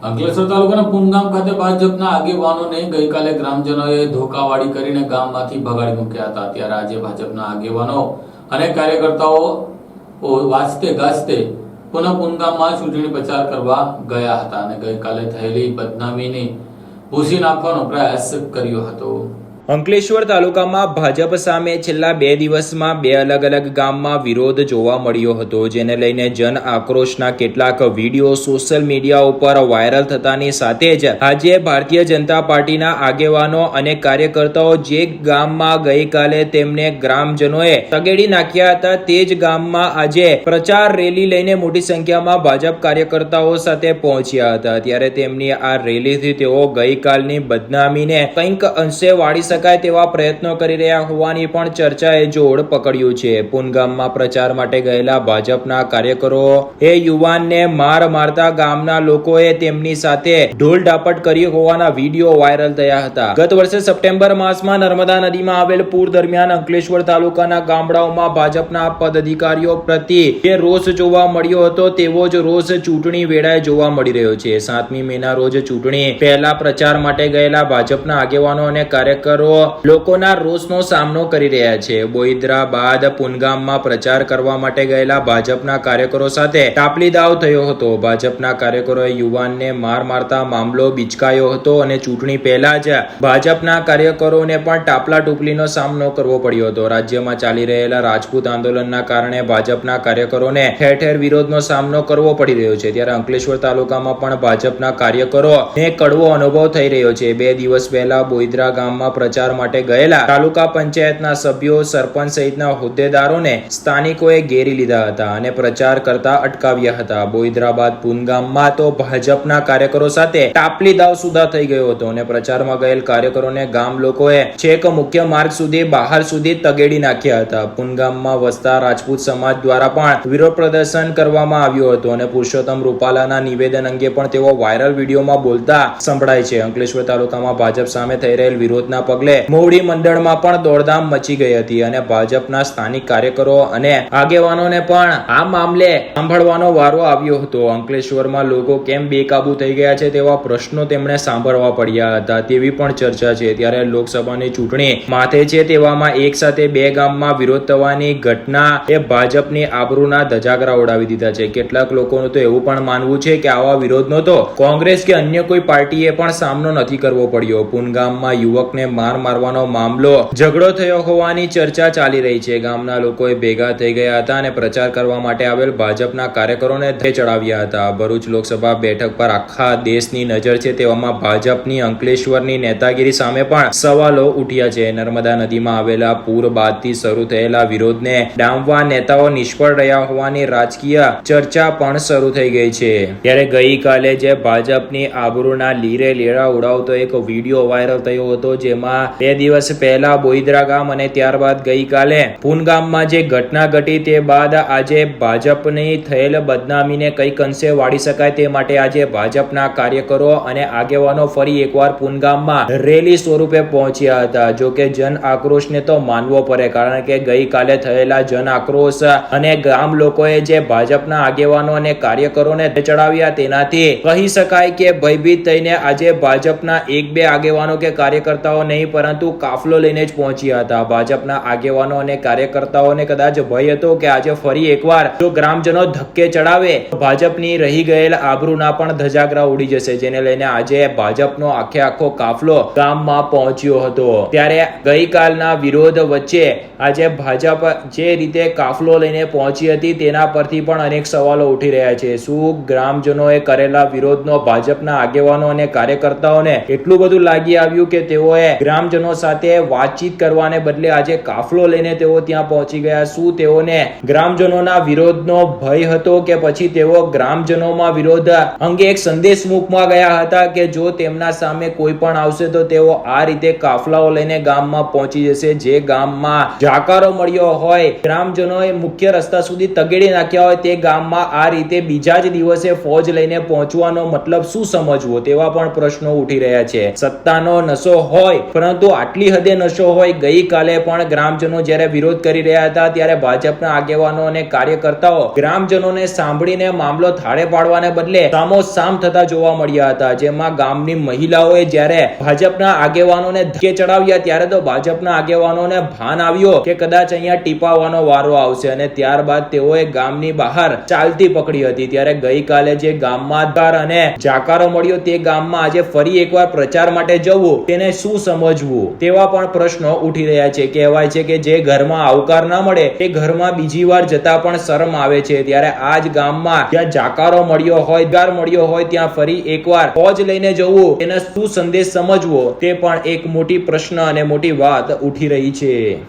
અંકલેશ્વર તાલુકાના પુનગામ ખાતે ભાજપના આગેવાનોને ગઈકાલે ગ્રામજનોએ ધોકાવાળી કરીને ગામમાંથી ભગાડી મૂક્યા હતા. ત્યારે આજે ભાજપના આગેવાનો અને કાર્યકર્તાઓ વાંચતે ગાજતે પુનઃ પુનગામમાં ચૂંટણી પ્રચાર કરવા ગયા હતા અને ગઈકાલે થયેલી બદનામીને ભૂસી નાખવાનો પ્રયાસ કર્યો હતો. અંકલેશ્વર તાલુકામાં ભાજપ સામે છેલ્લા બે દિવસમાં બે અલગ અલગ ગામમાં વિરોધ જોવા મળ્યો હતો, જેને લઈને જન આક્રોશના કેટલાક વીડિયો સોશિયલ મીડિયા ઉપર વાયરલ થતાની સાથે જ આજે ભારતીય જનતા પાર્ટીના આગેવાનો અને કાર્યકર્તાઓ જે ગામમાં ગઈકાલે તેમને ગ્રામજનોએ તગેડી નાખ્યા હતા, તે જ ગામમાં આજે પ્રચાર રેલી લઈને મોટી સંખ્યામાં ભાજપ કાર્યકર્તાઓ સાથે પહોંચ્યા હતા. ત્યારે તેમની આ રેલીથી તેઓ ગઈકાલની બદનામીને કંઈક અંશે વાળી શકાય તેવા પ્રયત્નો કરી રહ્યા હોવાની પણ ચર્ચાએ જોડ પકડ્યું છે. પુનગામમાં પ્રચાર માટે ગયેલા ભાજપના કાર્યકરો એ યુવાનને માર મારતા ગામના લોકોએ તેમની સાથે ઢોલ ઢાપટ કરી હોવાના વીડિયો વાયરલ થયા હતા. ગત વર્ષે સપ્ટેમ્બર માસમાં નર્મદા નદીમાં આવેલ પૂર દરમિયાન અંકલેશ્વર તાલુકાના ગામડાઓમાં ભાજપના પદાધિકારીઓ પ્રતિ જે રોષ જોવા મળ્યો હતો તેવો જ રોષ ચૂંટણી વેળાએ જોવા મળી રહ્યો છે. સાતમી મેના રોજ ચૂંટણી પહેલા પ્રચાર માટે ગયેલા ભાજપના આગેવાનો અને કાર્યકરો લોકોના રોષનો સામનો કરી રહ્યા છે. બોઈદ્રા બાદ પુનગામમાં પ્રચાર કરવા માટે ગયેલા ભાજપના કાર્યકરો સાથે ટાપલી દાવ થયો હતો. ભાજપના કાર્યકરોએ યુવાનને માર મારતા મામલો બિચકાયો હતો અને ચૂંટણી પહેલા જ ભાજપના કાર્યકરોને પણ ટાપલા ટુપલીનો સામનો કરવો પડ્યો હતો. રાજ્યમાં ચાલી રહેલા રાજપૂત આંદોલનના કારણે ભાજપના કાર્યકરોને ઠેર ઠેર વિરોધનો સામનો કરવો પડી રહ્યો છે. ત્યારે અંકલેશ્વર તાલુકામાં પણ ભાજપના કાર્યકરો ને કડવો અનુભવ થઈ રહ્યો છે. બે દિવસ પહેલા બોઈદ્રા ગામમાં પ્રચાર માટે ગયેલા તાલુકા પંચાયતના સભ્યો, સરપંચ સહિતના હોદ્દેદારોને સ્થાનિકોએ ઘેરી લીધા હતા અને પ્રચાર કરતા અટકાવ્યા હતા. બોઈદરાબાદ પુનગામમાં તો ભાજપના કાર્યકરો સાથે ટાપલી દાવ સુધા થઈ ગયો હતો અને પ્રચારમાં ગયેલ કાર્યકરોને ગામ લોકોએ છેક મુખ્ય માર્ગ સુધી, બહાર સુધી તગેડી નાખ્યા હતા. પુનગામમાં વસતા રાજપૂત સમાજ દ્વારા પણ વિરોધ પ્રદર્શન કરવામાં આવ્યું હતું અને પુરુષોત્તમ રૂપાલાના નિવેદન અંગે પણ તેઓ વાયરલ વિડીયોમાં બોલતા સંભળાય છે. અંકલેશ્વર તાલુકામાં ભાજપ સામે થઈ રહેલ વિરોધના પગલે મોવડી મંડળમાં પણ દોડધામ મચી ગઈ હતી અને ભાજપના સ્થાનિક કાર્યકરો અને આગેવાનોને પણ આ મામલે સાંભળવાનો વારો આવ્યો હતો. અંકલેશ્વરમાં લોકો કેમ બેકાબુ થઈ ગયા છે તેવા પ્રશ્નો તેમણે સાંભળવા પડ્યા હતા. તેવી પણ ચર્ચા છે. ત્યારે લોકસભાની ચૂંટણી માથે છે તેવામાં એક સાથે બે ગામમાં વિરોધ થવાની ઘટના એ ભાજપની આબરૂના ધજાગરા ઉડાવી દીધા છે. કેટલાક લોકોનું તો એવું પણ માનવું છે કે આવા વિરોધનો તો કોંગ્રેસ કે અન્ય કોઈ પાર્ટીએ પણ સામનો નથી કરવો પડ્યો. પુનગામમાં યુવકને માર મારવાનો મામલો ઝઘડો થયો હોવાની ચર્ચા ચાલી રહી છે. ગામના લોકોએ ભેગા થઈ ગયા હતા અને પ્રચાર કરવા માટે આવેલ ભાજપના કાર્યકરોને ધે ચડાવ્યા હતા. ભરૂચ લોકસભા બેઠક પર આખા દેશની નજર છે તેવામાં ભાજપની અંકલેશ્વરની નેતાગીરી સામે પણ સવાલો ઉઠ્યા છે. નર્મદા નદીમાં આવેલા પૂર બાદથી શરૂ થયેલા વિરોધને ડામવા નેતાઓ નિષ્ફળ રહ્યા હોવાની રાજકીય ચર્ચા પણ શરૂ થઈ ગઈ છે. ત્યારે ગઈકાલે જે ભાજપની આબરૂના લીરે લેડા ઉડાવતો એક વીડિયો વાયરલ થયો હતો, જેમાં બે દિવસ પહેલા બોઈદરા ગામ અને ત્યારબાદ ગઈકાલે પુનગામમાં જે ઘટના ઘટી તે બાદ આજે ભાજપની થયેલ બદનામીને કંઈક અંશે વાળી શકાય તે માટે આજે ભાજપના કાર્યકરો અને આગેવાનો ફરી એકવાર પુનગામમાં રેલી સ્વરૂપે પહોંચ્યા હતા. જો કે જન આક્રોશને તો માનવો પડે, કારણ કે ગઈકાલે થયેલા જન આક્રોશ અને ગામ લોકોએ જે ભાજપના આગેવાનો અને કાર્યકરોને ચડાવ્યા તેનાથી કહી શકાય કે ભયભીત થઈને આજે ભાજપના એક બે આગેવાનો કે કાર્યકર્તાઓ નહીં પરંતુ કાફલો લઈને જ પહોંચ્યા હતા. ભાજપના આગેવાનો અને કાર્યકર્તાઓને કદાચ ભય હતો કે આજે ફરી એકવાર જો ગ્રામજનો ધક્કે ચડાવે ભાજપની રહી ગયેલ આબરૂના પણ ધજાગરા ઉડી જશે, જેને લઈને આજે ભાજપનો આખે આખો કાફલો ગામમાં પહોંચ્યો હતો. ત્યારે ગઈકાલના વિરોધ વચ્ચે આજે ભાજપ જે રીતે કાફલો લઈને પહોંચી હતી, તેના પરથી પણ અનેક સવાલો ઉઠી રહ્યા છે. શું ગ્રામજનોએ કરેલા વિરોધનો ભાજપના આગેવાનો અને કાર્યકર્તાઓને એટલું બધું લાગી આવ્યું કે તેઓએ ગ્રામજનો સાથે વાતચીત કરવાને બદલે આજે કાફલો લઈને તેઓ ત્યાં પહોંચી ગયા. શું તેઓને ગ્રામજનોના વિરોધનો ભય હતો કે પછી તેઓ ગ્રામજનોમાં વિરોધ અંગે એક સંદેશ મૂકવા ગયા હતા કે જો તેમના સામે કોઈ પણ આવશે તો તેઓ આ રીતે કાફલાઓ લઈને ગામમાં પહોંચી જશે. જે ગામમાં જાકારો મળ્યો હોય, ગ્રામજનોએ મુખ્ય રસ્તા સુધી તગેડી નાખ્યા હોય તે ગામમાં આ રીતે બીજા જ દિવસે ફોજ લઈને પહોંચવાનો મતલબ શું સમજવો તેવા પણ પ્રશ્નો ઉઠી રહ્યા છે. સત્તાનો નશો હોય પરંતુ આટલી હદે નશો હોય ગઈકાલે પણ ગ્રામજનો જ્યારે વિરોધ કરી રહ્યા હતા ત્યારે ભાજપના આગેવાનો અને કાર્યકર્તાઓ ગ્રામજનોને સાંભળીને મામલો થાળે પાડવાને બદલે સામોસામ થતા જોવા મળ્યા હતા. જેમાં ગામની મહિલાઓએ જ્યારે ભાજપના આગેવાનોને ધકે ચડાવ્યા ત્યારે તો ભાજપના આગેવાનોને ભાન આવ્યો કે કદાચ અહીંયા ટીપાવાનો વારો આવશે અને ત્યારબાદ તેઓએ ગામની બહાર ચાલતી પકડી હતી. ત્યારે ગઈકાલે જે ગામમાં અને જાકારો મળ્યો તે ગામમાં આજે ફરી એકવાર પ્રચાર માટે જવું તેને શું સમજવું? તેવા પણ પ્રશ્નો ઉઠી રહ્યા છે. કહેવાય છે કે જે ઘરમાં આવકાર ના મળે તે ઘરમાં બીજી વાર જતા પણ શરમ આવે છે. ત્યારે આ જ ગામમાં જ્યાં જાકારો મળ્યો હોય ગાર મળ્યો હોય, ત્યાં ફરી એકવાર ફોજ લઈને જવું એને શું સંદેશ સમજવો, તે પણ એક મોટી પ્રશ્ન અને મોટી વાત ઉઠી રહી છે.